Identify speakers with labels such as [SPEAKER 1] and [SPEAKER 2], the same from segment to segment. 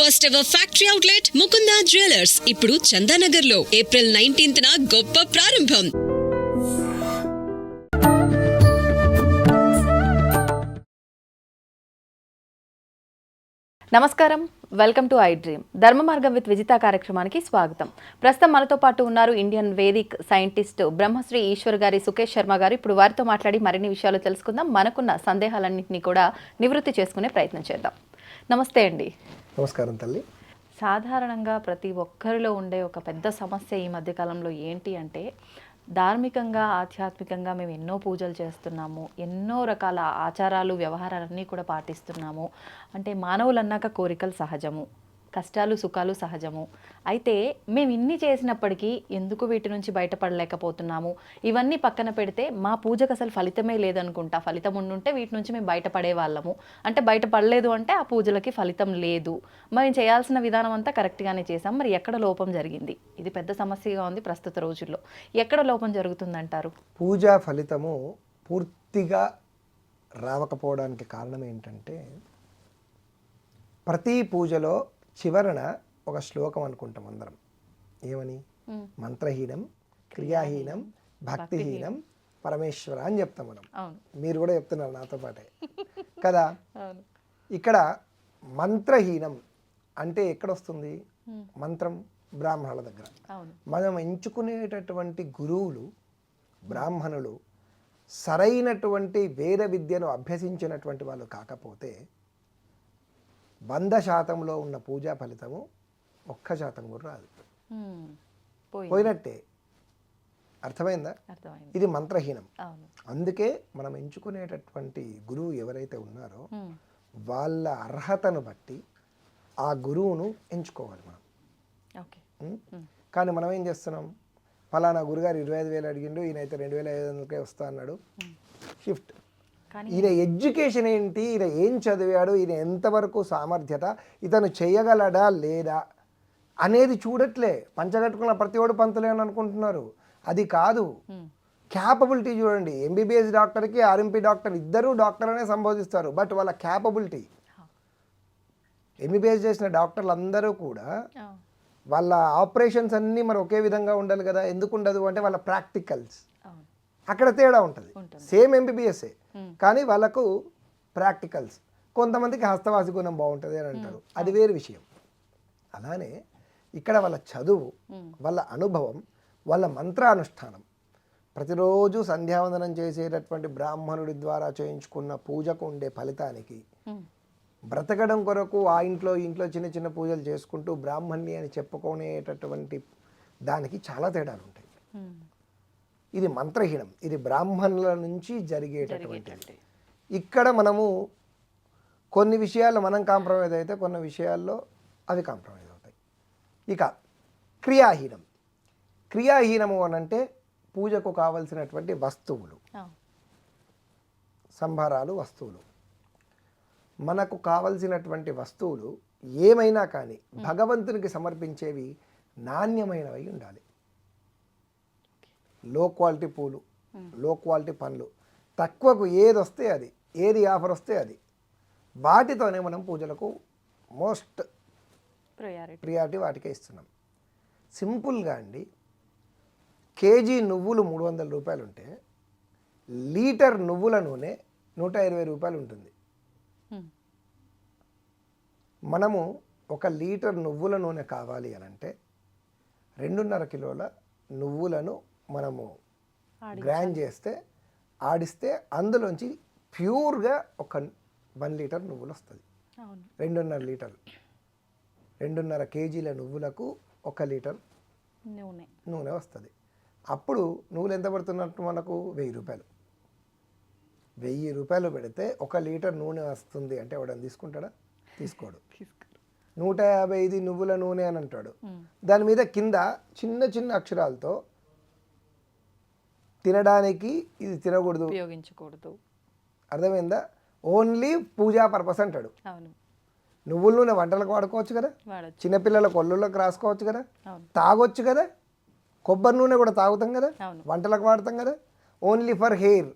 [SPEAKER 1] First ever factory outlet Mukunda jewellers ఇప్పుడు చందానగర్లో April nineteenth గొప్ప ప్రారంభం.
[SPEAKER 2] నమస్కారం. Welcome to I dream. ధర్మ మార్గం విత్ విజిత కార్యక్రమానికి స్వాగతం. ప్రస్తుతం మనతో పాటు ఉన్నారు Indian Vedic scientist Brahmasri Eswar గారి సుకేష్ శర్మ గారు. ఇప్పుడు వారితో మాట్లాడి మరిన్ని విషయాలు తెలుసుకుందాం. మనకున్న సందేహాలన్నింటినీ కూడా నివృత్తి చేసుకునే ప్రయత్నం చేద్దాం. నమస్తే అండి.
[SPEAKER 3] నమస్కారం తల్లి.
[SPEAKER 2] సాధారణంగా ప్రతి ఒక్కరిలో ఉండే ఒక పెద్ద సమస్య ఈ మధ్యకాలంలో ఏంటి అంటే ధార్మికంగా ఆధ్యాత్మికంగా మేము ఎన్నో పూజలు చేస్తున్నాము. ఎన్నో రకాల ఆచారాలు వ్యవహారాలన్నీ కూడా పాటిస్తున్నాము. అంటే మానవులు అన్నాక కోరికలు సహజము. కష్టాలు సుఖాలు సహజము. అయితే మేము ఇన్ని చేసినప్పటికీ ఎందుకు వీటి నుంచి బయటపడలేకపోతున్నాము? ఇవన్నీ పక్కన పెడితే మా పూజకు అసలు ఫలితమే లేదనుకుంటా. ఫలితం ఉండుంటే వీటి నుంచి మేము బయటపడే వాళ్ళము అంటే బయటపడలేదు అంటే ఆ పూజలకి ఫలితం లేదు. మేము చేయాల్సిన విధానం అంతా కరెక్ట్గానే చేసాం మరి ఎక్కడ లోపం జరిగింది? ఇది పెద్ద సమస్యగా ఉంది ప్రస్తుత రోజుల్లో. ఎక్కడ లోపం జరుగుతుందంటారు?
[SPEAKER 3] పూజా ఫలితము పూర్తిగా రావకపోవడానికి కారణం ఏంటంటే ప్రతి పూజలో చివరన ఒక శ్లోకం అనుకుంటాం అందరం. ఏమని? మంత్రహీనం క్రియాహీనం భక్తిహీనం పరమేశ్వర అని చెప్తాం మనం. మీరు కూడా చెప్తున్నారు నాతో పాటే. కదా? ఇక్కడ మంత్రహీనం అంటే ఎక్కడొస్తుంది? మంత్రం బ్రాహ్మణుల దగ్గర. మనం ఎంచుకునేటటువంటి గురువులు బ్రాహ్మణులు సరైనటువంటి వేద విద్యను అభ్యసించినటువంటి వాళ్ళు కాకపోతే వంద శాతంలో ఉన్న పూజా ఫలితము ఒక్క శాతం కూడా రాదు. పోయినట్టే. అర్థమైందా? ఇది మంత్రహీనం. అందుకే మనం ఎంచుకునేటటువంటి గురువు ఎవరైతే ఉన్నారో. వాళ్ళ అర్హతను బట్టి ఆ గురువును ఎంచుకోవాలి మనం? కానీ మనం ఏం చేస్తున్నాం? ఫలానా గురుగారు ఇరవై ఐదు వేలు అడిగిండు ఈయన అయితే రెండు వేల ఐదు వందలకే వస్తా అన్నాడు. షిఫ్ట్. ఈయన ఎడ్యుకేషన్ ఏంటి? ఈయన ఏం చదివాడు? ఈయన ఎంతవరకు సామర్థ్యత? ఇతను చేయగలడా లేదా? అనేది చూడట్లే. పంచగట్టుకున్న ప్రతివాడు పంతులే అని అనుకుంటున్నారు. అది కాదు. క్యాపబిలిటీ చూడండి. ఎంబీబీఎస్ డాక్టర్కి ఆర్ఎంపీ డాక్టర్ ఇద్దరు డాక్టర్ అనే సంబోధిస్తారు. బట్ వాళ్ళ క్యాపబిలిటీ. ఎంబీబీఎస్ చేసిన డాక్టర్లు అందరూ కూడా. వాళ్ళ ఆపరేషన్స్ అన్నీ మరి ఒకే విధంగా ఉండాలి కదా? ఎందుకు ఉండదు? అంటే వాళ్ళ ప్రాక్టికల్స్. అక్కడ తేడా ఉంటుంది. సేమ్ ఎంబీబీఎస్ఏ కానీ వాళ్ళకు ప్రాక్టికల్స్. కొంతమందికి హస్తవాసి గుణం బాగుంటుంది అని అంటారు. అది వేరు విషయం. అలానే ఇక్కడ వాళ్ళ చదువు వాళ్ళ అనుభవం వాళ్ళ మంత్రానుష్ఠానం. ప్రతిరోజు సంధ్యావందనం చేసేటటువంటి బ్రాహ్మణుడి ద్వారా చేయించుకున్న పూజకు ఉండే ఫలితానికి. బ్రతకడం కొరకు ఆ ఇంట్లో ఇంట్లో చిన్న చిన్న పూజలు చేసుకుంటూ బ్రాహ్మణ్ణి అని చెప్పుకునేటటువంటి దానికి చాలా తేడాలు ఉంటాయి. ఇది మంత్రహీనం. ఇది బ్రాహ్మణుల నుంచి జరిగేటటువంటి. ఇక్కడ మనము కొన్ని విషయాల్లో మనం కాంప్రమైజ్ అయితే కొన్ని విషయాల్లో అవి కాంప్రమైజ్ అవుతాయి. ఇక క్రియాహీనం. క్రియాహీనము అని అంటే పూజకు కావలసినటువంటి వస్తువులు. సంభారాలు వస్తువులు. మనకు కావలసినటువంటి వస్తువులు ఏమైనా కానీ భగవంతునికి సమర్పించేవి నాణ్యమైనవి ఉండాలి. లో క్వాలిటీ పూలు లో క్వాలిటీ పండ్లు. తక్కువకు ఏది వస్తే అది ఏది ఆఫర్ వస్తే అది. వాటితోనే మనం పూజలకు మోస్ట్
[SPEAKER 2] ప్రయారిటీ
[SPEAKER 3] ప్రియారిటీ వాటికే ఇస్తున్నాం. సింపుల్గా అండి కేజీ నువ్వులు మూడు వందల రూపాయలు ఉంటే లీటర్ నువ్వుల నూనె నూట ఇరవై రూపాయలు ఉంటుంది. మనము ఒక లీటర్ నువ్వుల నూనె కావాలి అని అంటే రెండున్నర కిలోల నువ్వులను మనము గ్రైండ్ చేస్తే ఆడిస్తే అందులోంచి ప్యూర్గా ఒక వన్ లీటర్ నువ్వులు వస్తుంది. రెండున్నర లీటర్ రెండున్నర కేజీల నువ్వులకు ఒక లీటర్
[SPEAKER 2] నూనె.
[SPEAKER 3] నూనె వస్తుంది. అప్పుడు నువ్వులు ఎంత పడుతున్నట్టు మనకు? వెయ్యి రూపాయలు. వెయ్యి రూపాయలు పెడితే ఒక లీటర్ నూనె వస్తుంది అంటే ఎవడని తీసుకుంటాడా? తీసుకోడు. నూట యాభై ఐదు నువ్వుల నూనె అని అంటాడు. దాని మీద కింద చిన్న చిన్న అక్షరాలతో తినడానికి ఇది తినకూడదు.
[SPEAKER 2] ఉపయోగించకూడదు.
[SPEAKER 3] అర్థమైందా? ఓన్లీ పూజా పర్పస్ అంటాడు. నువ్వుల నూనె వంటలకు వాడుకోవచ్చు కదా? చిన్నపిల్లల కొల్లుళ్ళకి రాసుకోవచ్చు కదా? తాగొచ్చు కదా? కొబ్బరి నూనె కూడా తాగుతాం కదా. వంటలకు వాడతాం కదా? ఓన్లీ ఫర్ హెయిర్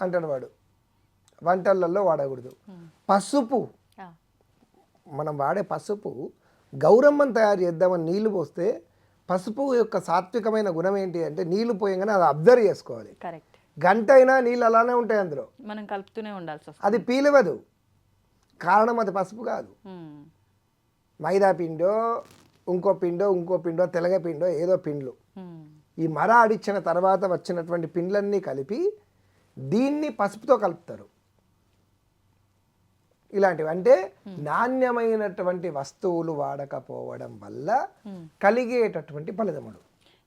[SPEAKER 3] అంటాడు వాడు. వంటలలో వాడకూడదు. పసుపు. మనం వాడే పసుపు గౌరమ్మని తయారు చేద్దామని నీళ్ళు పోస్తే పసుపు యొక్క సాత్వికమైన గుణం ఏంటి అంటే నీళ్ళు పోయంగానే అది అబ్జర్వ్ చేసుకోవాలి.
[SPEAKER 2] కరెక్ట్.
[SPEAKER 3] గంట అయినా నీళ్ళు అలానే ఉంటాయి అందులో.
[SPEAKER 2] మనం కలుపుతూనే ఉండాల్సి
[SPEAKER 3] అది పీలవదు. కారణం అది పసుపు కాదు. మైదా పిండో ఇంకో పిండో ఇంకో పిండో తెలగ పిండో ఏదో పిండ్లు. ఈ మర ఆడిచ్చిన తర్వాత వచ్చినటువంటి పిండ్లన్నీ కలిపి దీన్ని పసుపుతో కలుపుతారు. ఇలాంటివి. అంటే నాణ్యమైనటువంటి వస్తువులు వాడకపోవడం వల్ల కలిగేటటువంటి ఫలితములు.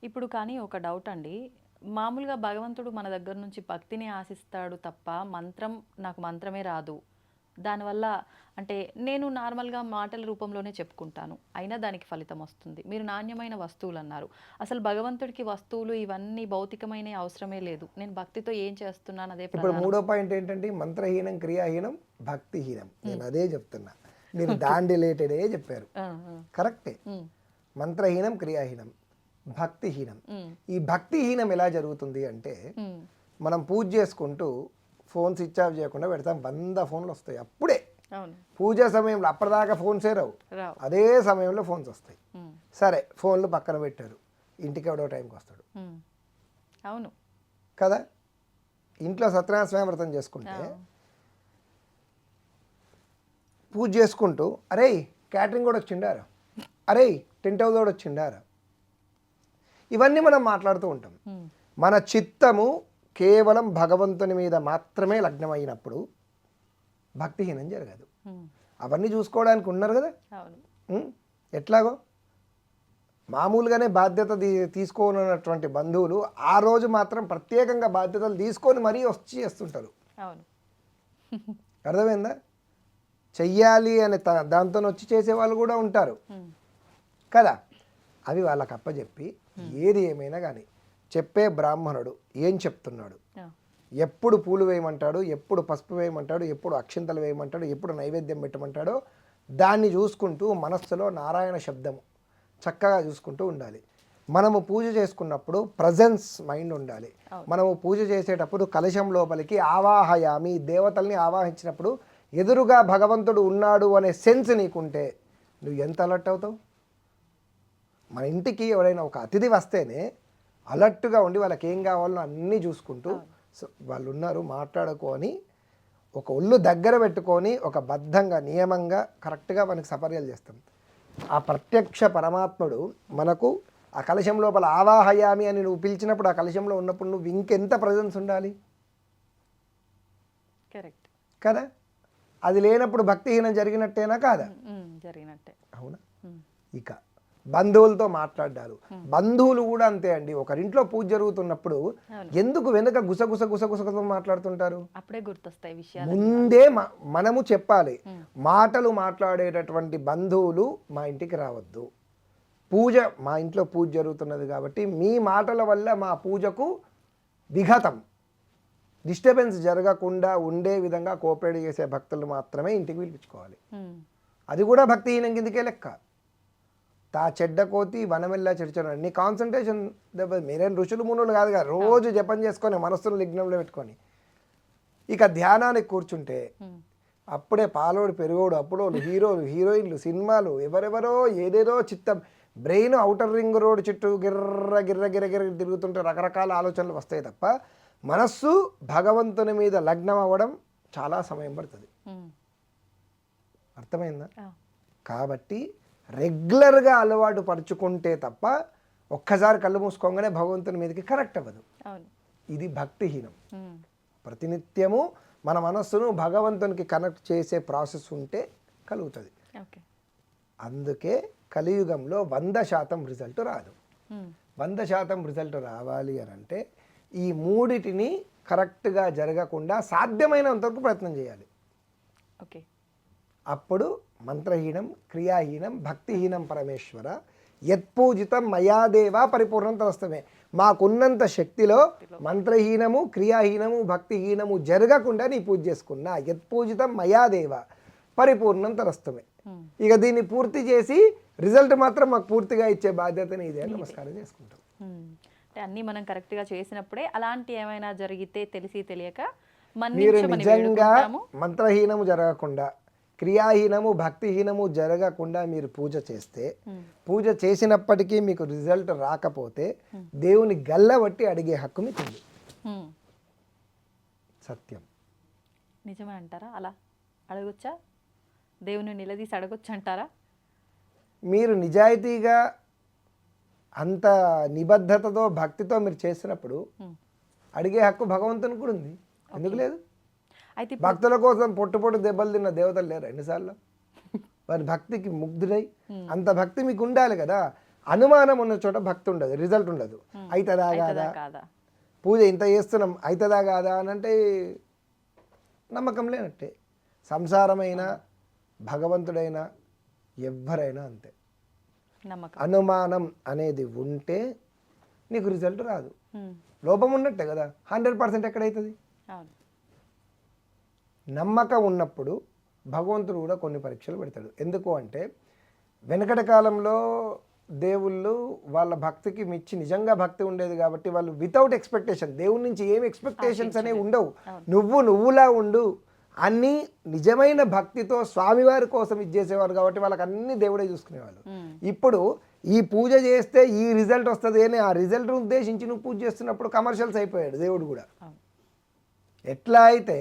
[SPEAKER 2] ఇప్పుడు కానీ ఒక డౌట్ అండి. మామూలుగా భగవంతుడు మన దగ్గర నుంచి భక్తిని ఆశిస్తాడు తప్ప మంత్రం నాకు మంత్రమే రాదు. దానివల్ల అంటే నేను నార్మల్గా మాటల రూపంలోనే చెప్పుకుంటాను. అయినా దానికి ఫలితం వస్తుంది. మీరు నాణ్యమైన వస్తువులు అన్నారు. అసలు భగవంతుడికి వస్తువులు ఇవన్నీ భౌతికమైన అవసరమే లేదు. నేను భక్తితో ఏం చేస్తున్నాను అదే
[SPEAKER 3] ఇప్పుడు మూడో పాయింట్ ఏంటంటే మంత్రహీనం క్రియాహీనం భక్తిహీనం. నేను అదే చెప్తున్నా. మీరు దాని రిలేటెడే చెప్పారు. కరెక్టే. మంత్రహీనం క్రియాహీనం భక్తిహీనం. ఈ భక్తిహీనం ఎలా జరుగుతుంది అంటే మనం పూజ చేసుకుంటూ ఫోన్ స్విచ్ ఆఫ్ చేయకుండా పెడతాం. వంద ఫోన్లు వస్తాయి. అప్పుడే పూజ సమయంలో అప్పటిదాకా ఫోన్సే రావు.
[SPEAKER 2] రావు.
[SPEAKER 3] అదే సమయంలో ఫోన్స్ వస్తాయి. సరే ఫోన్లు పక్కన పెట్టారు. ఇంటికి ఎవడో టైంకి వస్తాడు.
[SPEAKER 2] అవును.
[SPEAKER 3] కదా? ఇంట్లో సత్యనారాయణ స్వామి వ్రతం చేసుకుంటే. పూజ చేసుకుంటూ అరే క్యాటరింగ్ కూడా వచ్చిండారా? అరే టెంట్ హౌస్ కూడా వచ్చిండారా? ఇవన్నీ మనం మాట్లాడుతూ ఉంటాం. మన చిత్తము కేవలం భగవంతుని మీద మాత్రమే లగ్నమైనప్పుడు భక్తిహీనం జరగదు. అవన్నీ చూసుకోవడానికి ఉన్నారు కదా? ఎట్లాగో? మామూలుగానే బాధ్యత తీ- తీసుకోనటువంటి బంధువులు ఆ రోజు మాత్రం ప్రత్యేకంగా బాధ్యతలు తీసుకొని మరీ వచ్చి చేస్తుంటారు. అర్థమైందా? చెయ్యాలి అనే దాంతో వచ్చి చేసే వాళ్ళు కూడా ఉంటారు. కదా? అవి వాళ్ళకి అప్పచెప్పి ఏది ఏమైనా కానీ చెప్పే బ్రాహ్మణుడు ఏం చెప్తున్నాడు? ఎప్పుడు పూలు వేయమంటాడు? ఎప్పుడు పసుపు వేయమంటాడు? ఎప్పుడు అక్షింతలు వేయమంటాడు? ఎప్పుడు నైవేద్యం పెట్టమంటాడో దాన్ని చూసుకుంటూ మనస్సులో నారాయణ శబ్దము చక్కగా చూసుకుంటూ ఉండాలి. మనము పూజ చేసుకున్నప్పుడు ప్రజెన్స్ మైండ్ ఉండాలి. మనము పూజ చేసేటప్పుడు కలశం లోపలికి ఆవాహయామి దేవతల్ని ఆవాహించినప్పుడు ఎదురుగా భగవంతుడు ఉన్నాడు అనే సెన్స్ నీకుంటే నువ్వు ఎంత అలర్ట్ అవుతావు? మన ఇంటికి ఎవరైనా ఒక అతిథి వస్తేనే అలర్ట్గా ఉండి వాళ్ళకి ఏం కావాలో అన్నీ చూసుకుంటూ సో వాళ్ళు ఉన్నారు మాట్లాడుకొని ఒక ఒళ్ళు దగ్గర పెట్టుకొని ఒక బద్ధంగా నియమంగా కరెక్ట్గా మనకి సపర్యలు చేస్తాం. ఆ ప్రత్యక్ష పరమాత్ముడు మనకు ఆ కలశం లోపల ఆవాహయామి అని నువ్వు పిలిచినప్పుడు ఆ కలశంలో ఉన్నప్పుడు నువ్వు ఇంకెంత ప్రజెన్స్ ఉండాలి?
[SPEAKER 2] కరెక్ట్
[SPEAKER 3] కదా? అది లేనప్పుడు భక్తిహీనం జరిగినట్టేనా కాదా?
[SPEAKER 2] జరిగినట్టే.
[SPEAKER 3] అవునా? ఇక బంధువులతో మాట్లాడారు. బంధువులు కూడా అంతే అండి. ఒకరింట్లో పూజ జరుగుతున్నప్పుడు ఎందుకు వెనుక గుసగుస గుసగుసతో మాట్లాడుతుంటారు?
[SPEAKER 2] అప్పుడే గుర్తొస్తాయి విషయాలు.
[SPEAKER 3] ముందే మనము చెప్పాలి. మాటలు మాట్లాడేటటువంటి బంధువులు మా ఇంటికి రావద్దు. పూజ మా ఇంట్లో పూజ జరుగుతున్నది కాబట్టి మీ మాటల వల్ల మా పూజకు విఘాతం. డిస్టర్బెన్స్ జరగకుండా ఉండే విధంగా కోఆపరేట్ చేసే భక్తులు మాత్రమే ఇంటికి పిలిపించుకోవాలి. అది కూడా భక్తిహీనం కిందకే లెక్క. తా చెడ్డ కోతి వనమెల్లా చెడుచడం నీ కాన్సన్ట్రేషన్ దెబ్బ మీరేం ఋషులు మునులు కాదు కదా రోజు జపం చేసుకొని మనస్సును లిగ్నంలో పెట్టుకొని. ఇక ధ్యానానికి కూర్చుంటే అప్పుడే పాలోడు పెరుగోడు అప్పుడోళ్ళు హీరోలు హీరోయిన్లు సినిమాలు ఎవరెవరో ఏదేదో చిత్తం. బ్రెయిన్ అవుటర్ రింగ్ రోడ్ చుట్టూ గిర్ర గిర్ర గిర్ర గిర్ర తిరుగుతుంటే రకరకాల ఆలోచనలు వస్తాయి తప్ప మనస్సు భగవంతుని మీద లగ్నం అవ్వడం చాలా సమయం పడుతుంది. అర్థమైందా? కాబట్టి రెగ్యులర్గా అలవాటు పరుచుకుంటే తప్ప ఒక్కసారి కళ్ళు మూసుకోగానే భగవంతుని మీదకి కరెక్ట్ అవ్వదు. ఇది భక్తిహీనం. ప్రతినిత్యము మన మనస్సును భగవంతునికి కనెక్ట్ చేసే ప్రాసెస్ ఉంటే కలుగుతుంది.
[SPEAKER 2] ఓకే.
[SPEAKER 3] అందుకే కలియుగంలో వంద శాతం రిజల్ట్ రాదు. వంద శాతం రిజల్ట్ రావాలి అని అంటే ఈ మూడిటిని కరెక్ట్గా జరగకుండా సాధ్యమైనంత వరకు ప్రయత్నం చేయాలి.
[SPEAKER 2] ఓకే.
[SPEAKER 3] అప్పుడు మంత్రహీనం క్రియాహీనం భక్తిహీనం పరమేశ్వర. యత్పూజితం మయాదేవా పరిపూర్ణం తరస్తమే మాకున్నంత శక్తిలో మంత్రహీనము క్రియాహీనము భక్తిహీనము జరగకుండా నీ పూజ చేసుకున్నా. యత్పూజితం మయాదేవ పరిపూర్ణం తరస్తమే ఇక దీన్ని పూర్తి చేసి రిజల్ట్ మాత్రం మాకు పూర్తిగా ఇచ్చే బాధ్యతని ఇదే అని నమస్కారం చేసుకుంటాం.
[SPEAKER 2] అంటే అన్నీ మనం కరెక్ట్గా చేసినప్పుడే అలాంటి ఏమైనా జరిగితే తెలిసి తెలియక
[SPEAKER 3] మీరు నిజంగా మంత్రహీనము జరగకుండా క్రియాహీనము భక్తిహీనము జరగకుండా మీరు పూజ చేస్తే పూజ చేసినప్పటికీ మీకు రిజల్ట్ రాకపోతే దేవుని గల్లబట్టి అడిగే హక్కు మీకు ఉంది
[SPEAKER 2] హ్మ్.
[SPEAKER 3] సత్యం.
[SPEAKER 2] నిజమే అంటారా అలా అడగొచ్చా? దేవుని నిలదీసి అడగొచ్చు అంటారా?
[SPEAKER 3] మీరు నిజాయితీగా అంత నిబద్ధతతో భక్తితో మీరు చేసినప్పుడు. అడిగే హక్కు భగవంతునికి కూడా ఉంది. ఎందుకు లేదు?
[SPEAKER 2] అయితే
[SPEAKER 3] భక్తుల కోసం పొట్టు పొట్టు దెబ్బలు తిన్న దేవతలు లేరు ఎన్నిసార్లు? వారి భక్తికి ముగ్ధుడై అంత భక్తి మీకు ఉండాలి కదా. అనుమానం ఉన్న చోట భక్తి ఉండదు రిజల్ట్ ఉండదు. అవుతుందా కాదా? పూజ ఇంత చేస్తున్నాం అవుతుందా కాదా అని అంటే నమ్మకం లేనట్టే. సంసారమైనా భగవంతుడైనా ఎవ్వరైనా అంతే. అనుమానం అనేది ఉంటే నీకు రిజల్ట్ రాదు. లోపం ఉన్నట్టే కదా హండ్రెడ్ పర్సెంట్ ఎక్కడైతుంది? నమ్మకం ఉన్నప్పుడు భగవంతుడు కూడా కొన్ని పరీక్షలు పెడతాడు. ఎందుకు అంటే వెనకటి కాలంలో దేవుళ్ళు వాళ్ళ భక్తికి మిచ్చి నిజంగా భక్తి ఉండేది కాబట్టి వాళ్ళు వితౌట్ ఎక్స్పెక్టేషన్ దేవుడి నుంచి ఏం ఎక్స్పెక్టేషన్స్ అనేవి ఉండవు. నువ్వు నువ్వులా ఉండు అన్నీ నిజమైన భక్తితో స్వామివారి కోసం ఇచ్చేసేవారు కాబట్టి వాళ్ళకి అన్ని దేవుడే చూసుకునేవాళ్ళు. ఇప్పుడు ఈ పూజ చేస్తే ఈ రిజల్ట్ వస్తుంది అని ఆ రిజల్ట్ ఉద్దేశించి నువ్వు పూజ చేస్తున్నప్పుడు కమర్షియల్స్ అయిపోయాడు దేవుడు కూడా. ఎట్లా అయితే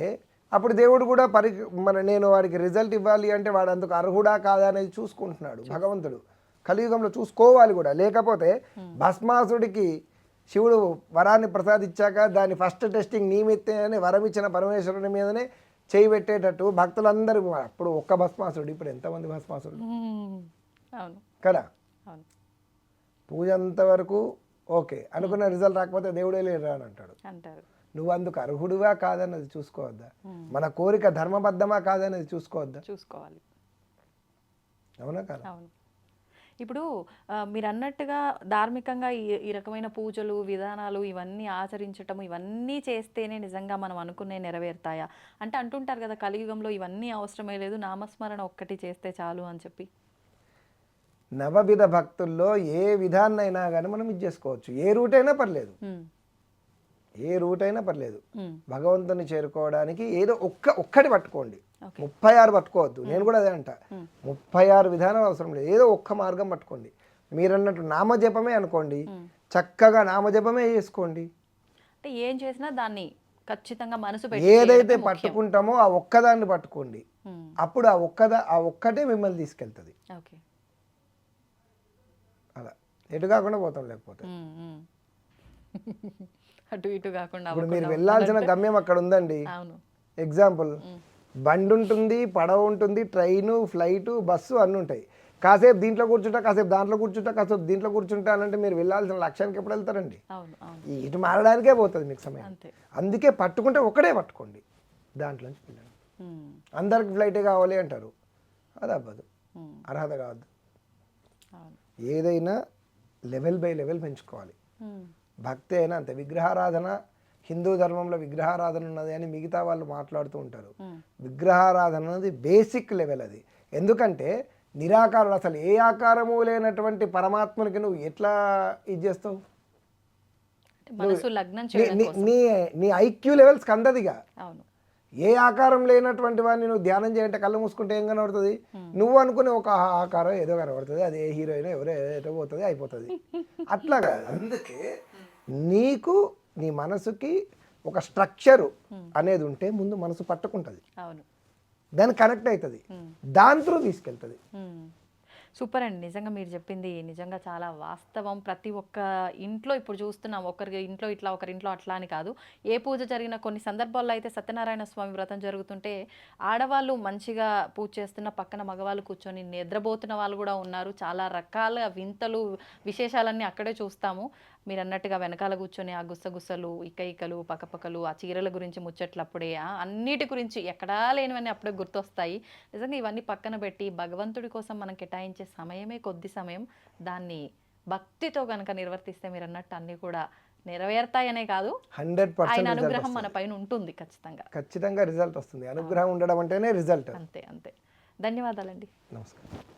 [SPEAKER 3] అప్పుడు దేవుడు కూడా పరి మన నేను వాడికి రిజల్ట్ ఇవ్వాలి అంటే వాడు అందుకు అర్హుడా కాదా అనేది చూసుకుంటున్నాడు భగవంతుడు. కలియుగంలో చూసుకోవాలి కూడా. లేకపోతే భస్మాసుడికి శివుడు వరాన్ని ప్రసాదించాక దాని ఫస్ట్ టెస్టింగ్ నియమితే అని వరం ఇచ్చిన పరమేశ్వరుని మీదనే చేయి పెట్టేటట్టు భక్తులందరూ అప్పుడు ఒక్క భస్మాసుడు ఇప్పుడు ఎంతమంది భస్మాసుడు.
[SPEAKER 2] అవును.
[SPEAKER 3] కదా? పూజ అంతవరకు ఓకే. అనుకున్న రిజల్ట్ రాకపోతే దేవుడే లేరు అని అంటాడు.
[SPEAKER 2] అంటారు.
[SPEAKER 3] నువ్వు అందుకు అర్హుడువా కాదన్నది చూసుకోవద్దా? మన కోరిక ధర్మబద్ధమా కాదన్నది చూసుకోవద్దా?
[SPEAKER 2] చూసుకోవాలి.
[SPEAKER 3] అవునా కదా?
[SPEAKER 2] అవును. ఇప్పుడు మీరు అన్నట్టుగా ధార్మికంగా ఈ ఈ రకమైన పూజలు విధానాలు ఇవన్నీ ఆచరించటం ఇవన్నీ చేస్తేనే నిజంగా మనం అనుకునే నెరవేరుతాయా? అంటే అంటుంటారు కదా కలియుగంలో ఇవన్నీ అవసరమే లేదు నామస్మరణ ఒక్కటి చేస్తే చాలు అని చెప్పి.
[SPEAKER 3] నవవిధ భక్తుల్లో ఏ విధాన్నైనా కానీ మనం ఇది చేసుకోవచ్చు. ఏ రూట్ అయినా పర్లేదు ఏ రూట్ అయినా పర్లేదు భగవంతుని చేరుకోవడానికి ఏదో ఒక్క ఒక్కటి పట్టుకోండి. ముప్పై ఆరు పట్టుకోవద్దు. నేను కూడా అదే అంట. ముప్పై ఆరు విధానం అవసరం లేదు. ఏదో ఒక్క మార్గం పట్టుకోండి. మీరు అన్నట్టు నామజపమే అనుకోండి. చక్కగా నామజపమే చేసుకోండి.
[SPEAKER 2] అంటే ఏం చేసినా దాన్ని ఖచ్చితంగా మనసు
[SPEAKER 3] ఏదైతే. పట్టుకుంటామో ఆ ఒక్కదాన్ని పట్టుకోండి. అప్పుడు ఆ ఒక్కదా ఆ ఒక్కటే మిమ్మల్ని తీసుకెళ్తుంది.
[SPEAKER 2] ఓకే.
[SPEAKER 3] అలా. ఎటు కాకుండా పోతాం లేకపోతే.
[SPEAKER 2] అటు ఇటు కాకుండా
[SPEAKER 3] ఇప్పుడు మీరు వెళ్ళాల్సిన గమ్యం అక్కడ ఉందండి
[SPEAKER 2] అవును.
[SPEAKER 3] ఎగ్జాంపుల్ బండి ఉంటుంది పడవ ఉంటుంది ట్రైను ఫ్లైటు బస్సు అన్నీ ఉంటాయి. కాసేపు దీంట్లో కూర్చుంటా కాసేపు దాంట్లో కూర్చుంటా కాసేపు దీంట్లో కూర్చుంటా అంటే మీరు వెళ్ళాల్సిన లక్ష్యానికి ఎప్పుడు వెళ్తారండి? ఇటు మారడానికే పోతుంది మీకు సమయం. అందుకే పట్టుకుంటే ఒకటే పట్టుకోండి. దాంట్లోంచి వెళ్ళండి
[SPEAKER 2] ఉమ్,
[SPEAKER 3] అందరికి ఫ్లైటే కావాలి అంటారు. అది అవ్వదు. అర్హత కావద్దు.
[SPEAKER 2] అవును.
[SPEAKER 3] ఏదైనా లెవెల్ బై లెవెల్ పెంచుకోవాలి. భక్తి అయినా అంతే. విగ్రహారాధన హిందూ ధర్మంలో విగ్రహారాధన ఉన్నది అని మిగతా వాళ్ళు మాట్లాడుతూ ఉంటారు. విగ్రహారాధన అనేది బేసిక్ లెవెల్ అది. ఎందుకంటే నిరాకారుడు అసలు ఏ ఆకారము లేనటువంటి పరమాత్మనికి నువ్వు ఎట్లా ఇది చేస్తావు? నీ- నీ- ఐక్యూ లెవెల్స్ కందదిగా ఏ ఆకారం లేనటువంటి వాడిని నువ్వు ధ్యానం చేయంటే కళ్ళు మూసుకుంటే ఏం కనబడుతుంది? నువ్వు అనుకునే ఒక ఆకారం ఏదో కనబడుతుంది. అది ఏ హీరోయిన్ ఎవరో ఏదో పోతుంది అయిపోతుంది. అట్లాగా అందుకే నీకు నీ మనసుకి ఒక స్ట్రక్చరు అనేది ఉంటే ముందు మనసు పట్టుకుంటుంది.
[SPEAKER 2] అవును.
[SPEAKER 3] దాన్ని కనెక్ట్ అవుతుంది దాని త్రూ తీసుకెళ్తుంది.
[SPEAKER 2] సూపర్ అండి. నిజంగా మీరు చెప్పింది నిజంగా చాలా వాస్తవం. ప్రతి ఒక్క ఇంట్లో ఇప్పుడు చూస్తున్నాం ఒకరి ఇంట్లో ఇట్లా ఒకరి ఇంట్లో అట్లా అని కాదు. ఏ పూజ జరిగినా కొన్ని సందర్భాల్లో అయితే సత్యనారాయణ స్వామి వ్రతం జరుగుతుంటే ఆడవాళ్ళు మంచిగా పూజ చేస్తున్న పక్కన మగవాళ్ళు కూర్చొని నిద్రపోతున్న వాళ్ళు కూడా ఉన్నారు. చాలా రకాల వింతలు విశేషాలన్నీ అక్కడే చూస్తాము. మీరు అన్నట్టుగా వెనకాల కూర్చొని ఆ గుసగుసలు ఇకైకలు పక్కపక్కలు ఆ చీరల గురించి ముచ్చట్లప్పుడే ఆ అన్నిటి గురించి ఎక్కడా లేనివన్నీ అప్పుడే గుర్తొస్తాయి. నిజంగా ఇవన్నీ పక్కన పెట్టి భగవంతుడి కోసం మనం కేటాయించే సమయమే కొద్ది సమయం. దాన్ని భక్తితో కనుక నిర్వర్తిస్తే మీరు అన్నట్టు అన్నీ కూడా నెరవేరుతాయనే కాదు.
[SPEAKER 3] హండ్రెడ్ పర్సెంట్
[SPEAKER 2] అనుగ్రహం మన పైన ఉంటుంది ఖచ్చితంగా.
[SPEAKER 3] ఖచ్చితంగా రిజల్ట్ వస్తుంది. అనుగ్రహం ఉండడం అంటేనే రిజల్ట్.
[SPEAKER 2] అంతే అంతే. ధన్యవాదాలండి.
[SPEAKER 3] నమస్కారం.